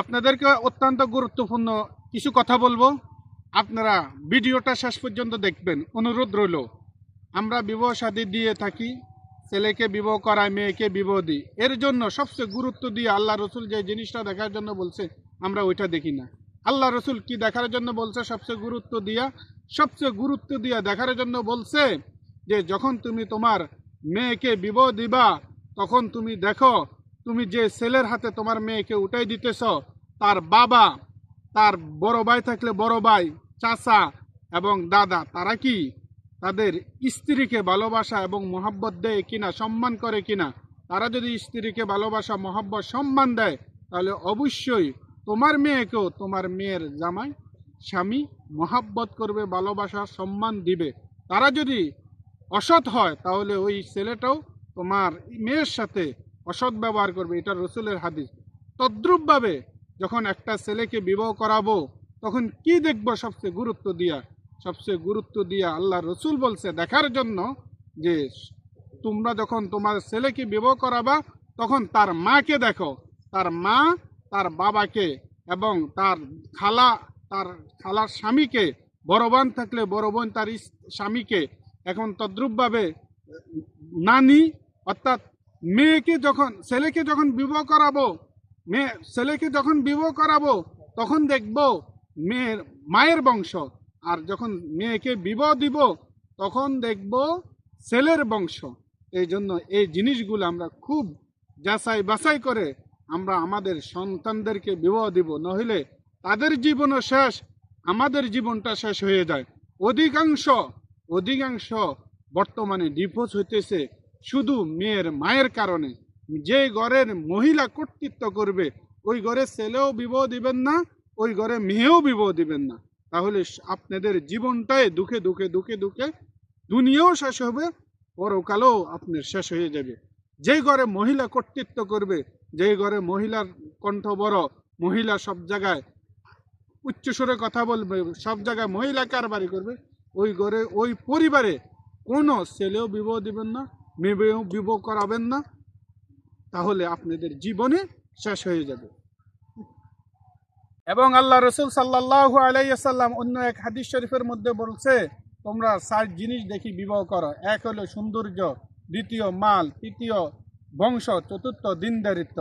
আপনাদেরকে অত্যন্ত গুরুত্বপূর্ণ কিছু কথা বলব। আপনারা ভিডিওটা শেষ পর্যন্ত দেখবেন। অনুরোধ রইল, আমরা বিবাহ শাদী দিয়ে থাকি, ছেলেকে বিবাহ করায় মেয়েকে বিবাহ দিই। এর জন্য সবচেয়ে গুরুত্ব দিয়ে আল্লাহ রসুল যে জিনিসটা দেখার জন্য বলছে, আমরা ওইটা দেখি না। আল্লাহ রসুল কি দেখার জন্য বলছে সবচেয়ে গুরুত্ব দিয়া? সবচেয়ে গুরুত্ব দিয়া দেখার জন্য বলছে যে, যখন তুমি তোমার মেয়েকে বিবাহ দিবা, তখন তুমি দেখো তুমি যে ছেলের হাতে তোমার মেয়েকে উঠাই দিতেছ, তার বাবা, তার বড় ভাই থাকলে বড় ভাই, চাচা এবং দাদা, তারা কি তাদের স্ত্রীকে ভালোবাসা এবং মহাব্বত দেয় কিনা, সম্মান করে কিনা? তারা যদি স্ত্রীকে ভালোবাসা, মহাব্বত, সম্মান দেয়, তাহলে অবশ্যই তোমার মেয়েকেও তোমার মেয়ের জামাই, স্বামী মহাব্বত করবে, ভালোবাসা, সম্মান দিবে। তারা যদি অসৎ হয়, তাহলে ওই ছেলেটাও তোমার মেয়ের সাথে অসৎ ব্যবহার করবে, এটা রসুলের হাদিস। তদ্রূপভাবে যখন একটা ছেলেকে বিবাহ করাবো, তখন কি দেখব সবচেয়ে গুরুত্ব দিয়া? সবচেয়ে গুরুত্ব দিয়া আল্লাহ রসুল বলছে, দেখার জন্য যে তোমরা যখন তোমার ছেলেকে বিবাহ করাবা, তখন তার মাকে দেখো। তার মা, তার বাবাকে এবং তার খালা, তার খালার স্বামীকে, বড় বোন থাকলে বড় বোন তার স্বামীকে। এখন তদ্রূপভাবে নানি, অর্থাৎ মেয়েকে যখন, ছেলেকে যখন বিবাহ করাবো, মেয়ে, ছেলেকে যখন বিবাহ করাবো, তখন দেখব মেয়ের, মায়ের বংশ। আর যখন মেয়েকে বিবাহ দিব, তখন দেখব ছেলের বংশ। এই জন্য এই জিনিসগুলো আমরা খুব যাচাই বাছাই করে আমরা আমাদের সন্তানদেরকে বিবাহ দিব। নহিলে তাদের জীবনও শেষ, আমাদের জীবনটা শেষ হয়ে যায়। অধিকাংশ অধিকাংশ বর্তমানে ডিভোর্স হইতেছে। শুধু মেয়ের মায়ের কারণে। যে ঘরের মহিলা কর্তৃত্ব করবে, ওই ঘরে ছেলেও বিবাহ দিবেন না, ওই ঘরে মেয়েও বিবাহ দিবেন না। তাহলে আপনাদের জীবনটাই দুঃখে দুঃখে দুঃখে দুঃখে দুনিয়াও শেষ হবে, পরকালও আপনার শেষ হয়ে যাবে। যেই ঘরে মহিলা কর্তৃত্ব করবে যেই ঘরে মহিলার কণ্ঠ বড়, মহিলা সব জায়গায় উচ্চস্বরে কথা বলবে, সব জায়গায় মহিলা কারবারি করবে, ওই ঘরে, ওই পরিবারে কোনো ছেলেও বিবাহ দিবেন না বিবাহ করাবেন না, তাহলে আপনাদের জীবনে শেষ হয়ে যাবে। এবং আল্লাহ রসুল সাল্লাহ আলাইসাল্লাম অন্য এক হাদিস শরীফের মধ্যে বলছে, তোমরা ষাট জিনিস দেখি বিবাহ করো। এক হলো সৌন্দর্য, দ্বিতীয় মাল, তৃতীয় বংশ, চতুর্থ দিনদারিত্ব।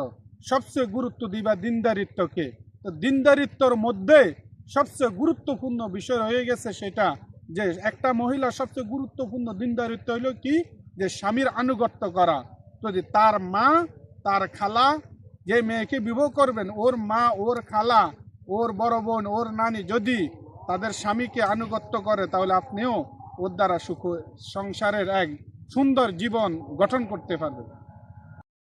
সবচেয়ে গুরুত্ব দিবা দিনদারিত্বকে। তো দিনদারিত্বর মধ্যে সবচেয়ে গুরুত্বপূর্ণ বিষয় হয়ে গেছে সেটা যে একটা মহিলা সবচেয়ে গুরুত্বপূর্ণ দিনদারিত্ব হলো কি? যে স্বামীর আনুগত্য করা। যদি তার মা, তার খালা যে মেয়েকে বিবাহ করবেন, ওর মা, ওর খালা, ওর বড় বোন, ওর নানি যদি তাদের স্বামীকে আনুগত্য করে, তাহলে আপনিও ওর দ্বারা সুখ, সংসারের এক সুন্দর জীবন গঠন করতে পারবেন।